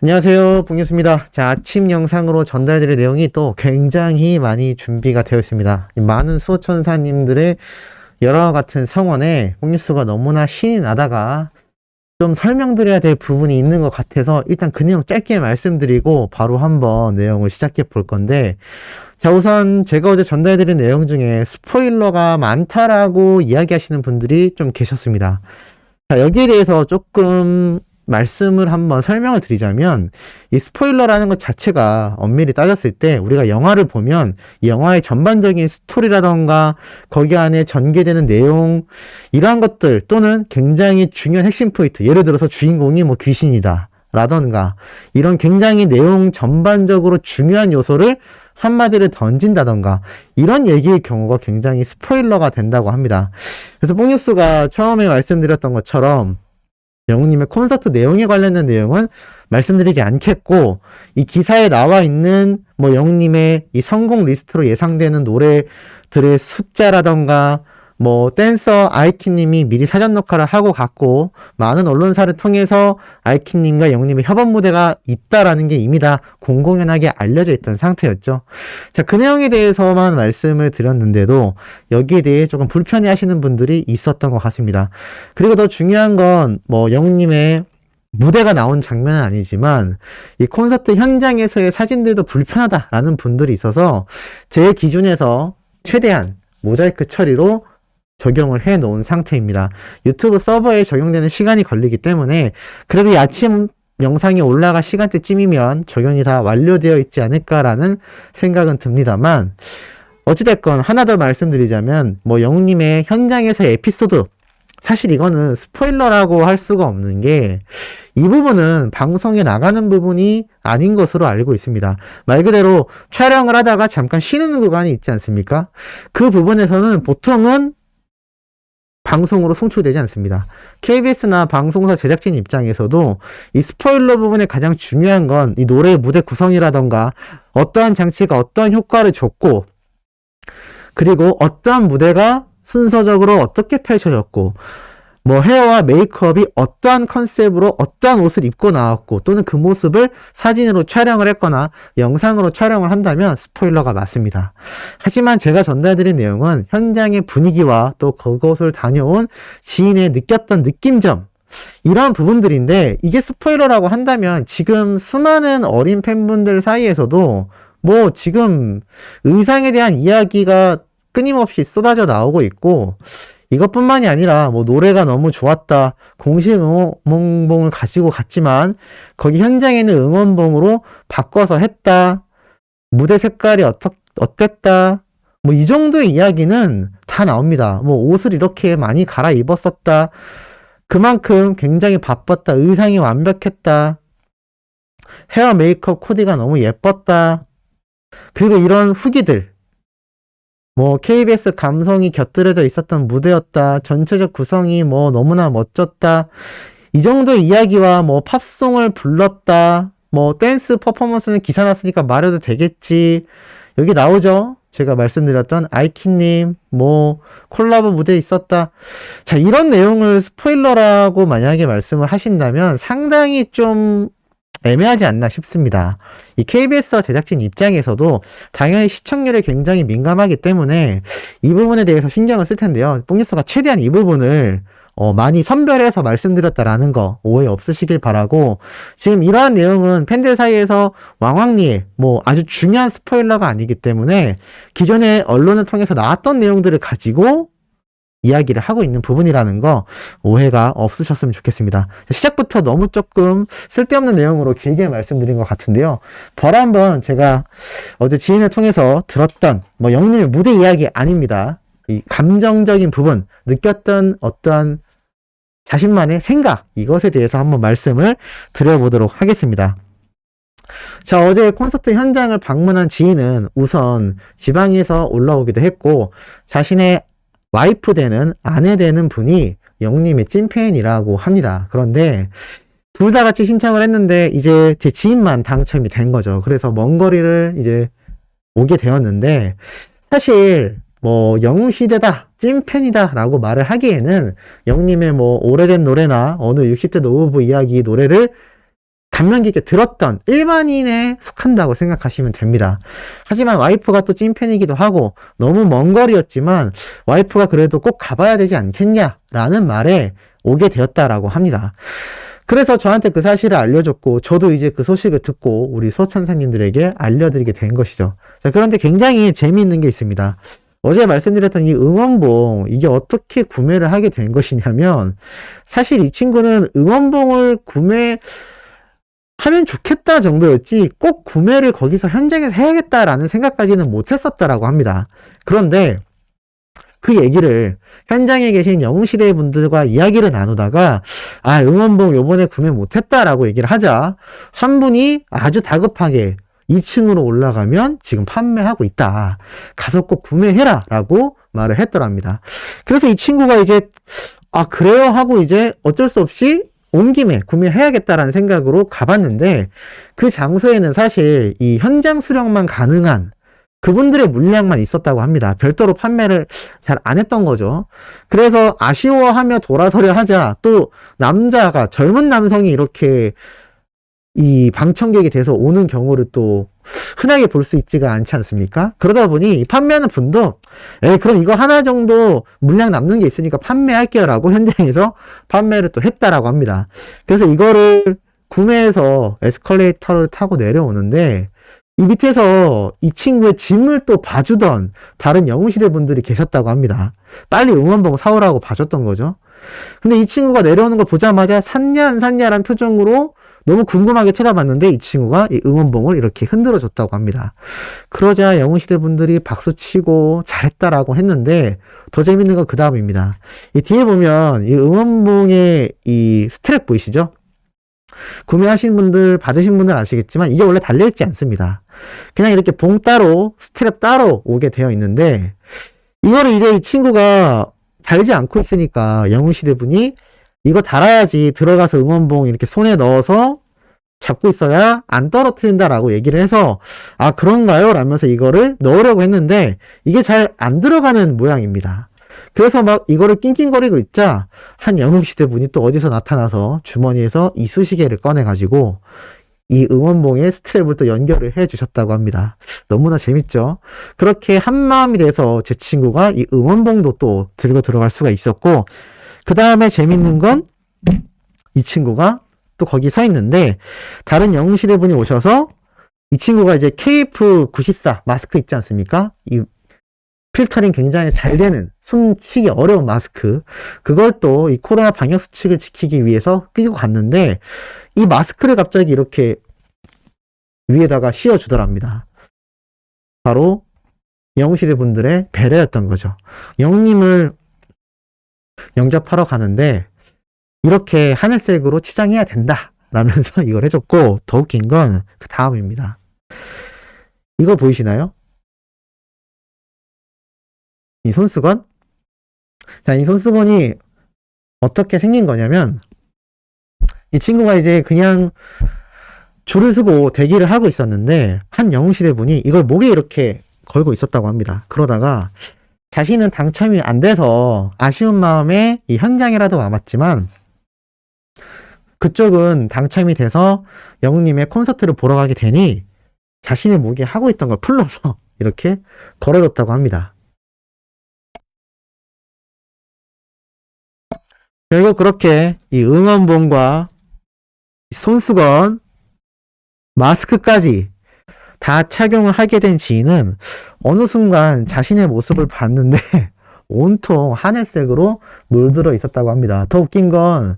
안녕하세요. 봉유수입니다. 자, 아침 영상으로 전달드릴 내용이 또 굉장히 많이 준비가 되어 있습니다. 이 많은 수호천사님들의 여러 같은 성원에 봉유수가 너무나 신이 나다가 좀 설명드려야 될 부분이 있는 것 같아서 일단 그 내용 짧게 말씀드리고 바로 한번 내용을 시작해 볼 건데 자, 우선 제가 어제 전달드린 내용 중에 스포일러가 많다라고 이야기하시는 분들이 좀 계셨습니다. 자, 여기에 대해서 조금 말씀을 한번 설명을 드리자면 이 스포일러라는 것 자체가 엄밀히 따졌을 때 우리가 영화를 보면 이 영화의 전반적인 스토리라던가 거기 안에 전개되는 내용 이러한 것들 또는 굉장히 중요한 핵심 포인트 예를 들어서 주인공이 뭐 귀신이다 라던가 이런 굉장히 내용 전반적으로 중요한 요소를 한마디를 던진다던가 이런 얘기의 경우가 굉장히 스포일러가 된다고 합니다. 그래서 뽕뉴스가 처음에 말씀드렸던 것처럼 영웅님의 콘서트 내용에 관련된 내용은 말씀드리지 않겠고, 이 기사에 나와 있는 뭐 영웅님의 이 성공 리스트로 예상되는 노래들의 숫자라던가, 뭐 댄서 아이키님이 미리 사전 녹화를 하고 갔고 많은 언론사를 통해서 아이키님과 영님의 협업 무대가 있다라는 게 이미 다 공공연하게 알려져 있던 상태였죠. 자, 그 내용에 대해서만 말씀을 드렸는데도 여기에 대해 조금 불편해 하시는 분들이 있었던 것 같습니다. 그리고 더 중요한 건 뭐 영님의 무대가 나온 장면은 아니지만 이 콘서트 현장에서의 사진들도 불편하다라는 분들이 있어서 제 기준에서 최대한 모자이크 처리로 적용을 해 놓은 상태입니다. 유튜브 서버에 적용되는 시간이 걸리기 때문에 그래도 이 아침 영상이 올라갈 시간대쯤이면 적용이 다 완료되어 있지 않을까라는 생각은 듭니다만 어찌됐건 하나 더 말씀드리자면 뭐 영웅님의 현장에서의 에피소드 사실 이거는 스포일러라고 할 수가 없는 게 이 부분은 방송에 나가는 부분이 아닌 것으로 알고 있습니다. 말 그대로 촬영을 하다가 잠깐 쉬는 구간이 있지 않습니까? 그 부분에서는 보통은 방송으로 송출되지 않습니다. KBS나 방송사 제작진 입장에서도 이 스포일러 부분에 가장 중요한 건 이 노래의 무대 구성이라던가 어떠한 장치가 어떠한 효과를 줬고 그리고 어떠한 무대가 순서적으로 어떻게 펼쳐졌고 뭐 헤어와 메이크업이 어떠한 컨셉으로 어떠한 옷을 입고 나왔고 또는 그 모습을 사진으로 촬영을 했거나 영상으로 촬영을 한다면 스포일러가 맞습니다. 하지만 제가 전달드린 내용은 현장의 분위기와 또 그것을 다녀온 지인의 느꼈던 느낌점 이러한 부분들인데 이게 스포일러라고 한다면 지금 수많은 어린 팬분들 사이에서도 뭐 지금 의상에 대한 이야기가 끊임없이 쏟아져 나오고 있고 이것뿐만이 아니라 뭐 노래가 너무 좋았다. 공식 응원봉을 가지고 갔지만 거기 현장에 있는 응원봉으로 바꿔서 했다. 무대 색깔이 어떻, 어땠다. 뭐 이 정도의 이야기는 다 나옵니다. 뭐 옷을 이렇게 많이 갈아입었었다. 그만큼 굉장히 바빴다. 의상이 완벽했다. 헤어 메이크업 코디가 너무 예뻤다. 그리고 이런 후기들. 뭐 KBS 감성이 곁들여져 있었던 무대였다. 전체적 구성이 뭐 너무나 멋졌다. 이 정도의 이야기와 뭐 팝송을 불렀다. 뭐 댄스 퍼포먼스는 기사 났으니까 말해도 되겠지. 여기 나오죠. 제가 말씀드렸던 아이키님, 뭐, 콜라보 무대 있었다. 자, 이런 내용을 스포일러라고 만약에 말씀을 하신다면 상당히 좀 애매하지 않나 싶습니다. 이 KBS 제작진 입장에서도 당연히 시청률에 굉장히 민감하기 때문에 이 부분에 대해서 신경을 쓸 텐데요. 뽕뉴스가 최대한 이 부분을 어, 많이 선별해서 말씀드렸다라는 거 오해 없으시길 바라고 지금 이러한 내용은 팬들 사이에서 왕왕리에 뭐 아주 중요한 스포일러가 아니기 때문에 기존에 언론을 통해서 나왔던 내용들을 가지고 이야기를 하고 있는 부분이라는 거 오해가 없으셨으면 좋겠습니다. 시작부터 너무 조금 쓸데없는 내용으로 길게 말씀드린 것 같은데요. 벌 한번 제가 어제 지인을 통해서 들었던 뭐 영님의 무대 이야기 아닙니다. 이 감정적인 부분, 느꼈던 어떠한 자신만의 생각, 이것에 대해서 한번 말씀을 드려보도록 하겠습니다. 자, 어제 콘서트 현장을 방문한 지인은 우선 지방에서 올라오기도 했고, 자신의 와이프 되는 아내 되는 분이 영님의 찐팬이라고 합니다. 그런데 둘 다 같이 신청을 했는데 이제 제 지인만 당첨이 된 거죠. 그래서 먼 거리를 이제 오게 되었는데 사실 뭐 영웅 시대다 찐팬이다 라고 말을 하기에는 영님의 뭐 오래된 노래나 어느 60대 노부부 이야기 노래를 감명 깊게 들었던 일반인에 속한다고 생각하시면 됩니다. 하지만 와이프가 또 찐팬이기도 하고 너무 먼 거리였지만 와이프가 그래도 꼭 가봐야 되지 않겠냐라는 말에 오게 되었다라고 합니다. 그래서 저한테 그 사실을 알려줬고 저도 이제 그 소식을 듣고 우리 소천사님들에게 알려드리게 된 것이죠. 자, 그런데 굉장히 재미있는 게 있습니다. 어제 말씀드렸던 이 응원봉 이게 어떻게 구매를 하게 된 것이냐면 사실 이 친구는 응원봉을 구매 하면 좋겠다 정도였지 꼭 구매를 거기서 현장에서 해야겠다라는 생각까지는 못했었다라고 합니다. 그런데 그 얘기를 현장에 계신 영웅시대 분들과 이야기를 나누다가 아 응원봉 요번에 구매 못했다라고 얘기를 하자 한 분이 아주 다급하게 2층으로 올라가면 지금 판매하고 있다. 가서 꼭 구매해라. 라고 말을 했더랍니다. 그래서 이 친구가 이제, 아, 그래요? 하고 이제 어쩔 수 없이 온 김에 구매해야겠다라는 생각으로 가봤는데 그 장소에는 사실 이 현장 수령만 가능한 그분들의 물량만 있었다고 합니다. 별도로 판매를 잘 안 했던 거죠. 그래서 아쉬워하며 돌아서려 하자 또 남자가 젊은 남성이 이렇게 이 방청객이 돼서 오는 경우를 또 흔하게 볼 수 있지가 않지 않습니까? 그러다 보니 판매하는 분도 에 그럼 이거 하나 정도 물량 남는 게 있으니까 판매할게요 라고 현장에서 판매를 또 했다라고 합니다. 그래서 이거를 구매해서 에스컬레이터를 타고 내려오는데 이 밑에서 이 친구의 짐을 또 봐주던 다른 영웅시대 분들이 계셨다고 합니다. 빨리 응원봉 사오라고 봐줬던 거죠. 근데 이 친구가 내려오는 걸 보자마자 샀냐 안 샀냐라는 표정으로 너무 궁금하게 쳐다봤는데 이 친구가 이 응원봉을 이렇게 흔들어 줬다고 합니다. 그러자 영웅시대 분들이 박수 치고 잘했다라고 했는데 더 재밌는 건 그 다음입니다. 이 뒤에 보면 이 응원봉의 이 스트랩 보이시죠? 구매하신 분들, 받으신 분들 아시겠지만 이게 원래 달려있지 않습니다. 그냥 이렇게 봉 따로, 스트랩 따로 오게 되어 있는데 이거를 이제 이 친구가 달지 않고 있으니까 영웅시대 분이 이거 달아야지 들어가서 응원봉 이렇게 손에 넣어서 잡고 있어야 안 떨어뜨린다라고 얘기를 해서 아 그런가요? 라면서 이거를 넣으려고 했는데 이게 잘 안 들어가는 모양입니다. 그래서 막 이거를 낑낑거리고 있자 한 영웅시대 분이 또 어디서 나타나서 주머니에서 이쑤시개를 꺼내가지고 이 응원봉에 스트랩을 또 연결을 해 주셨다고 합니다. 너무나 재밌죠? 그렇게 한 마음이 돼서 제 친구가 이 응원봉도 또 들고 들어갈 수가 있었고 그 다음에 재밌는 건 이 친구가 또 거기 서 있는데 다른 영웅시대 분이 오셔서 이 친구가 이제 KF94 마스크 있지 않습니까? 이 필터링 굉장히 잘 되는 숨 쉬기 어려운 마스크 그걸 또 이 코로나 방역 수칙을 지키기 위해서 끼고 갔는데 이 마스크를 갑자기 이렇게 위에다가 씌워 주더랍니다. 바로 영웅시대 분들의 배려였던 거죠. 영웅님을 영접하러 가는데 이렇게 하늘색으로 치장해야 된다 라면서 이걸 해줬고 더 웃긴 건 그 다음입니다. 이거 보이시나요? 이 손수건? 자, 이 손수건이 어떻게 생긴 거냐면 이 친구가 이제 그냥 줄을 서고 대기를 하고 있었는데 한 영웅시대 분이 이걸 목에 이렇게 걸고 있었다고 합니다. 그러다가 자신은 당첨이 안 돼서 아쉬운 마음에 이 현장이라도 와봤지만 그쪽은 당첨이 돼서 영웅님의 콘서트를 보러 가게 되니 자신의 목에 하고 있던 걸 풀러서 이렇게 걸어줬다고 합니다. 결국 그렇게 이 응원봉과 이 손수건, 마스크까지 다 착용을 하게 된 지인은 어느 순간 자신의 모습을 봤는데 온통 하늘색으로 물들어 있었다고 합니다. 더 웃긴 건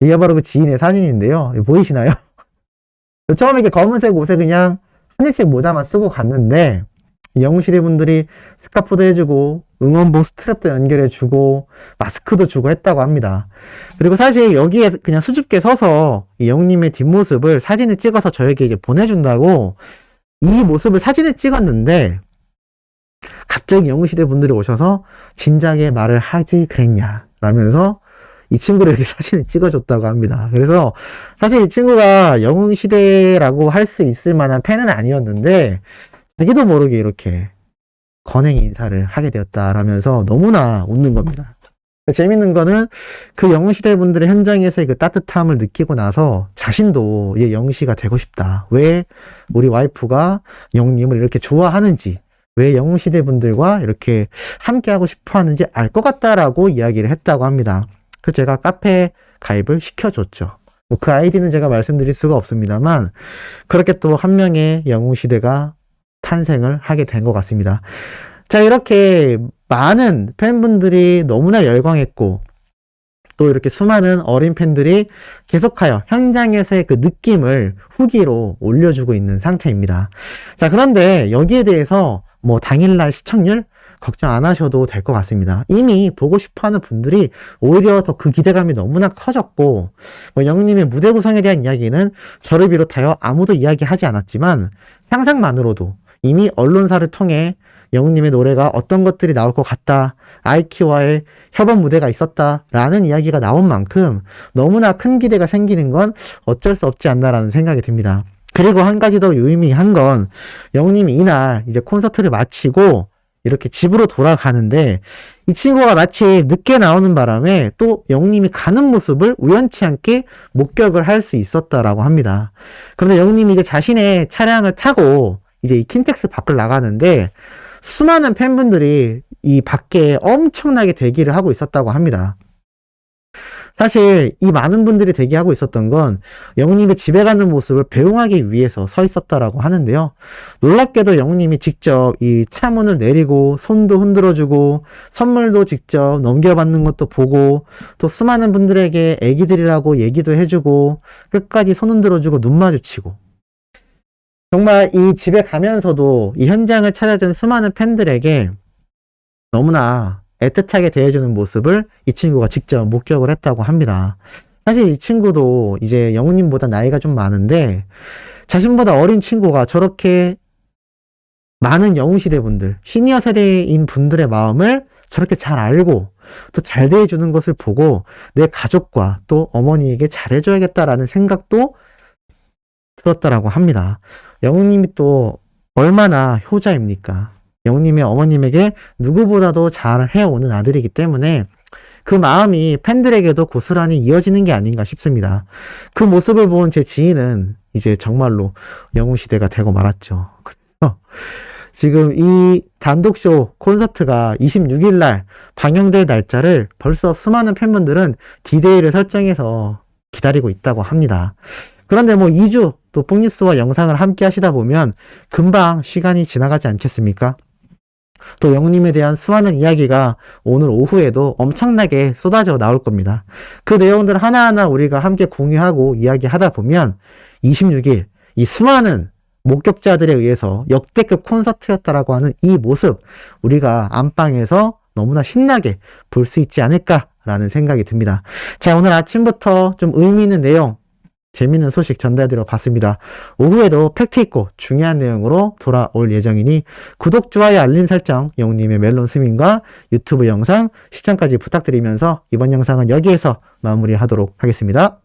이게 바로 그 지인의 사진인데요. 보이시나요? 처음에 이렇게 검은색 옷에 그냥 하늘색 모자만 쓰고 갔는데 영웅시대 분들이 스카프도 해주고 응원봉 스트랩도 연결해주고 마스크도 주고 했다고 합니다. 그리고 사실 여기에 그냥 수줍게 서서 이 영웅님의 뒷모습을 사진을 찍어서 저에게 이제 보내준다고 이 모습을 사진에 찍었는데 갑자기 영웅시대 분들이 오셔서 진작에 말을 하지 그랬냐 라면서 이 친구를 이렇게 사진을 찍어줬다고 합니다. 그래서 사실 이 친구가 영웅시대라고 할 수 있을 만한 팬은 아니었는데 자기도 모르게 이렇게 건행 인사를 하게 되었다라면서 너무나 웃는 겁니다. 재밌는 거는 그 영웅시대 분들의 현장에서의 그 따뜻함을 느끼고 나서 자신도 이 영웅시가 되고 싶다. 왜 우리 와이프가 영웅님을 이렇게 좋아하는지, 왜 영웅시대 분들과 이렇게 함께하고 싶어 하는지 알 것 같다라고 이야기를 했다고 합니다. 그 제가 카페 가입을 시켜줬죠. 뭐 그 아이디는 제가 말씀드릴 수가 없습니다만, 그렇게 또 한 명의 영웅시대가 탄생을 하게 된 것 같습니다. 자, 이렇게 많은 팬분들이 너무나 열광했고, 또 이렇게 수많은 어린 팬들이 계속하여 현장에서의 그 느낌을 후기로 올려주고 있는 상태입니다. 자, 그런데 여기에 대해서 뭐 당일날 시청률 걱정 안 하셔도 될 것 같습니다. 이미 보고 싶어 하는 분들이 오히려 더 그 기대감이 너무나 커졌고, 뭐 영님의 무대 구성에 대한 이야기는 저를 비롯하여 아무도 이야기하지 않았지만, 상상만으로도 이미 언론사를 통해 영웅님의 노래가 어떤 것들이 나올 것 같다. 아이키와의 협업 무대가 있었다. 라는 이야기가 나온 만큼 너무나 큰 기대가 생기는 건 어쩔 수 없지 않나라는 생각이 듭니다. 그리고 한 가지 더 유의미한 건 영웅님이 이날 이제 콘서트를 마치고 이렇게 집으로 돌아가는데 이 친구가 마치 늦게 나오는 바람에 또 영웅님이 가는 모습을 우연치 않게 목격을 할 수 있었다라고 합니다. 그런데 영웅님이 이제 자신의 차량을 타고 이제 이 킨텍스 밖을 나가는데 수많은 팬분들이 이 밖에 엄청나게 대기를 하고 있었다고 합니다. 사실 이 많은 분들이 대기하고 있었던 건 영웅님의 집에 가는 모습을 배웅하기 위해서 서 있었다라고 하는데요. 놀랍게도 영웅님이 직접 이 차문을 내리고 손도 흔들어주고 선물도 직접 넘겨받는 것도 보고 또 수많은 분들에게 애기들이라고 얘기도 해주고 끝까지 손 흔들어주고 눈 마주치고 정말 이 집에 가면서도 이 현장을 찾아준 수많은 팬들에게 너무나 애틋하게 대해주는 모습을 이 친구가 직접 목격을 했다고 합니다. 사실 이 친구도 이제 영우님보다 나이가 좀 많은데 자신보다 어린 친구가 저렇게 많은 영웅시대 분들, 시니어 세대인 분들의 마음을 저렇게 잘 알고 또 잘 대해주는 것을 보고 내 가족과 또 어머니에게 잘해줘야겠다라는 생각도 들었다라고 합니다. 영웅님이 또 얼마나 효자입니까? 영웅님의 어머님에게 누구보다도 잘 해오는 아들이기 때문에 그 마음이 팬들에게도 고스란히 이어지는 게 아닌가 싶습니다. 그 모습을 본 제 지인은 이제 정말로 영웅 시대가 되고 말았죠. 지금 이 단독쇼 콘서트가 26일 날 방영될 날짜를 벌써 수많은 팬분들은 디데이를 설정해서 기다리고 있다고 합니다. 그런데 뭐 2주 또 뽕뉴스와 영상을 함께 하시다 보면 금방 시간이 지나가지 않겠습니까? 또 영님에 대한 수많은 이야기가 오늘 오후에도 엄청나게 쏟아져 나올 겁니다. 그 내용들 하나하나 우리가 함께 공유하고 이야기하다 보면 26일 이 수많은 목격자들에 의해서 역대급 콘서트였다라고 하는 이 모습 우리가 안방에서 너무나 신나게 볼 수 있지 않을까라는 생각이 듭니다. 자, 오늘 아침부터 좀 의미 있는 내용 재밌는 소식 전달드려 봤습니다. 오후에도 팩트 있고 중요한 내용으로 돌아올 예정이니 구독, 좋아요, 알림 설정, 영님의 멜론 스밍과 유튜브 영상 시청까지 부탁드리면서 이번 영상은 여기에서 마무리하도록 하겠습니다.